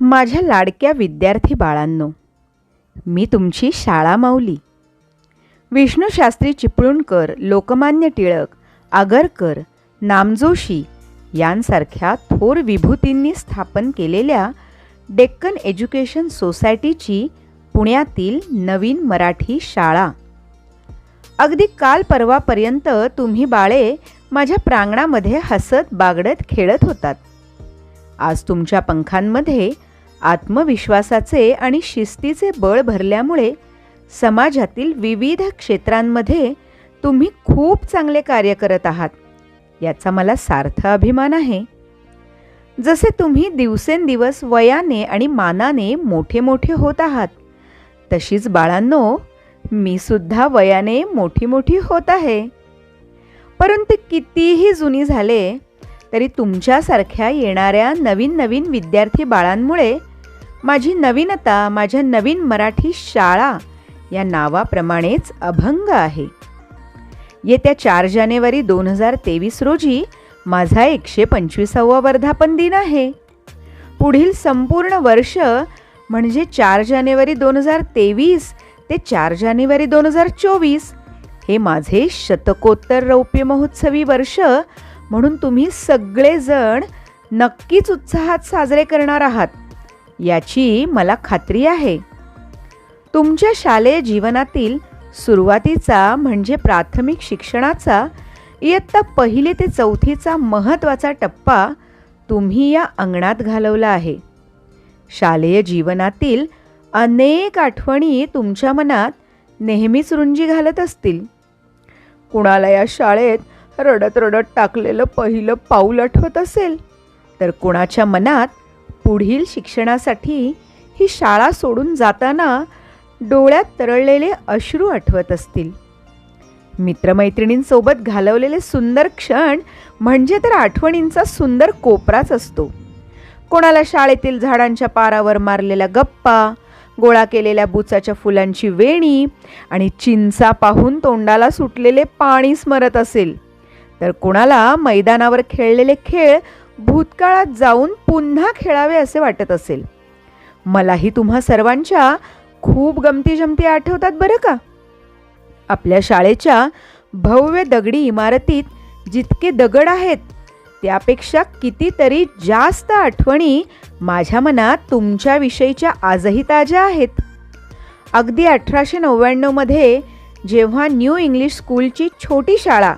माझ्या लाडक्या विद्यार्थी बाळांनो मी तुमची शाळा माऊली. विष्णूशास्त्री चिपळूणकर लोकमान्य टिळक आगरकर नामजोशी यांसारख्या थोर विभूतींनी स्थापन केलेल्या डेक्कन एज्युकेशन सोसायटीची पुण्यातील नवीन मराठी शाळा. अगदी काल परवापर्यंत तुम्ही बाळे माझ्या प्रांगणामध्ये हसत बागडत खेळत होतात. आज तुमच्या पंखांमध्ये आत्मविश्वासाचे आणि शिस्तीचे बळ भरल्यामुळे समाजातील विविध क्षेत्रांमध्ये तुम्ही खूप चांगले कार्य करत आहात. याचा मला सार्थ अभिमान आहे. जसे तुम्ही दिवसेंदिवस वयाने आणि मानाने मोठे मोठे होत आहात तशीच बाळांनो मी सुद्धा वयाने मोठी मोठी होत आहे. परंतु कितीही जुनी झाले तरी तुमच्यासारख्या येणाऱ्या नवीन नवीन विद्यार्थी बाळांमुळे माझी नवीनता माझ्या नवीन मराठी शाळा या नावाप्रमाणेच अभंग आहे. येत्या चार जानेवारी दोन हजार तेवीस रोजी माझा एकशे पंचवीसावा वर्धापन दिन आहे. पुढील संपूर्ण वर्ष म्हणजे चार जानेवारी दोन हजार तेवीस ते चार जानेवारी दोन हजार चोवीस हे माझे शतकोत्तर रौप्य महोत्सवी वर्ष म्हणून तुम्ही सगळेजण नक्कीच उत्साहात साजरे करणार आहात. याची मला खात्री आहे. तुमच्या शालेय जीवनातील सुरुवातीचा म्हणजे प्राथमिक शिक्षणाचा इयत्ता पहिली ते चौथीचा महत्त्वाचा टप्पा तुम्ही या अंगणात घालवला आहे. शालेय जीवनातील अनेक आठवणी तुमच्या मनात नेहमीच रुंजी घालत असतील. कुणाला या शाळेत रडत रडत टाकलेलं पहिलं पाऊल आठवत असेल तर कुणाच्या मनात पुढील शिक्षणासाठी ही शाळा सोडून जाताना डोळ्यात तरळलेले अश्रू आठवत असतील. मित्रमैत्रिणींसोबत घालवलेले सुंदर क्षण म्हणजे तर आठवणींचा सुंदर कोपराच असतो. कोणाला शाळेतील झाडांच्या पारावर मारलेल्या गप्पा गोळा केलेल्या बुचाच्या फुलांची वेणी आणि चिंचा पाहून तोंडाला सुटलेले पाणी स्मरत असेल तर कोणाला मैदानावर खेळलेले खेळ भूतकाळात जाऊन पुन्हा खेळावे असे वाटत असेल. मलाही तुम्हा सर्वांच्या खूप गमती जमती आठवतात बरं का? आपल्या शाळेच्या भव्य दगडी इमारतीत जितके दगड आहेत त्यापेक्षा कितीतरी जास्त आठवणी माझ्या मनात तुमच्याविषयीच्या आजही ताज्या आहेत. अगदी अठराशे नव्याण्णवमध्ये जेव्हा न्यू इंग्लिश स्कूलची छोटी शाळा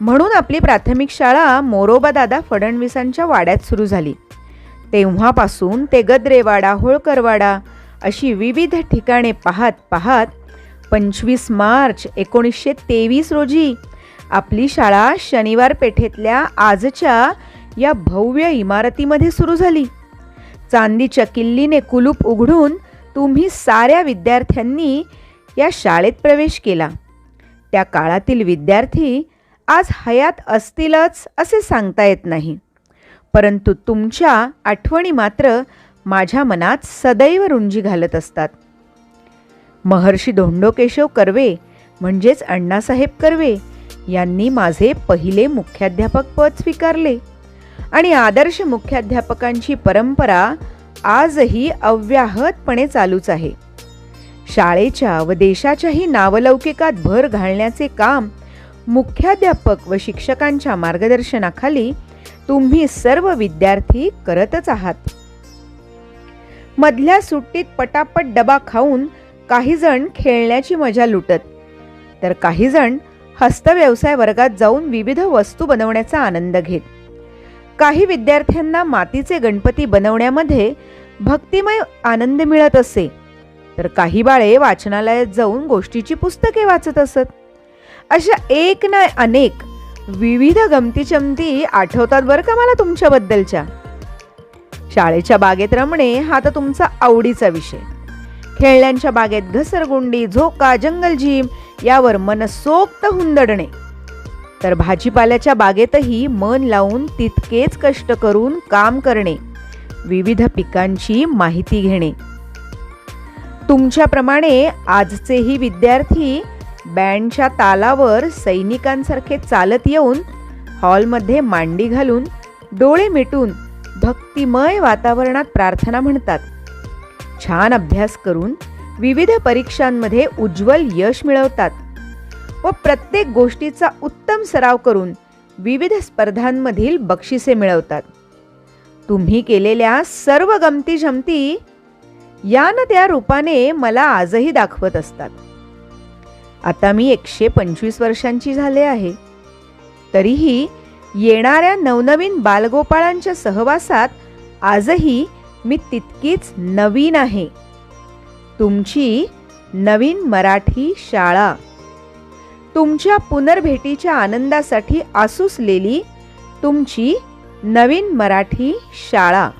म्हणून आपली प्राथमिक शाळा मोरोबा दादा फडणवीसांच्या वाड्यात सुरू झाली. तेव्हापासून ते गद्रेवाडा होळकरवाडा अशी विविध ठिकाणे पाहत पाहत पंचवीस मार्च एकोणीसशे तेवीस रोजी आपली शाळा शनिवार पेठेतल्या आजच्या या भव्य इमारतीमध्ये सुरू झाली. चांदीच्या किल्लीने कुलूप उघडून तुम्ही साऱ्या विद्यार्थ्यांनी या शाळेत प्रवेश केला. त्या काळातील विद्यार्थी आज हयात असतीलच असे सांगता येत नाही. परंतु तुमच्या आठवणी मात्र माझ्या मनात सदैव रुंजी घालत असतात. महर्षी धोंडोकेशव कर्वे म्हणजेच अण्णासाहेब कर्वे यांनी माझे पहिले मुख्याध्यापक पद स्वीकारले आणि आदर्श मुख्याध्यापकांची परंपरा आजही अव्याहतपणे चालूच आहे. शाळेच्या व देशाच्याही नावलौकिकात भर घालण्याचे काम मुख्याध्यापक व शिक्षकांच्या मार्गदर्शनाखाली तुम्ही सर्व विद्यार्थी करतच आहात. मधल्या सुट्टीत पटापट डबा खाऊन काही जण खेळण्याची मजा लुटत. तर काही जण हस्तव्यवसाय वर्गात जाऊन विविध वस्तू बनवण्याचा आनंद घेत. काही विद्यार्थ्यांना मातीचे गणपती बनवण्यामध्ये भक्तिमय आनंद मिळत असे. तर काही बाळे वाचनालयात जाऊन गोष्टीची पुस्तके वाचत असत. अशा एक ना अनेक विविध गमतीचमती आठवतात बरं का मला तुमच्याबद्दलच्या? शाळेच्या बागेत रमणे हा तर तुमचा आवडीचा विषय. खेळण्यांच्या बागेत घसरगुंडी झोका जंगल जिम यावर मनसोक्त हुंदडणे. तर भाजीपाल्याच्या बागेतही मन लावून तितकेच कष्ट करून काम करणे. विविध पिकांची माहिती घेणे. तुमच्याप्रमाणे आजचेही विद्यार्थी बँडच्या तालावर सैनिकांसारखे चालत येऊन हॉलमध्ये मांडी घालून डोळे मिटून भक्तिमय वातावरणात प्रार्थना म्हणतात. छान अभ्यास करून विविध परीक्षांमध्ये उज्ज्वल यश मिळवतात व प्रत्येक गोष्टीचा उत्तम सराव करून विविध स्पर्धांमधील बक्षिसे मिळवतात. तुम्ही केलेल्या सर्व गमती जमती या न त्या रूपाने मला आजही दाखवत असतात. आता मी एकशे पंचवीस वर्षांची झाले आहे. तरीही येणाऱ्या नवनवीन बालगोपाळांच्या सहवासात आजही मी तितकीच नवीन आहे. तुमची नवीन मराठी शाळा. तुमच्या पुनर्भेटीच्या आनंदासाठी आसुसलेली तुमची नवीन मराठी शाळा.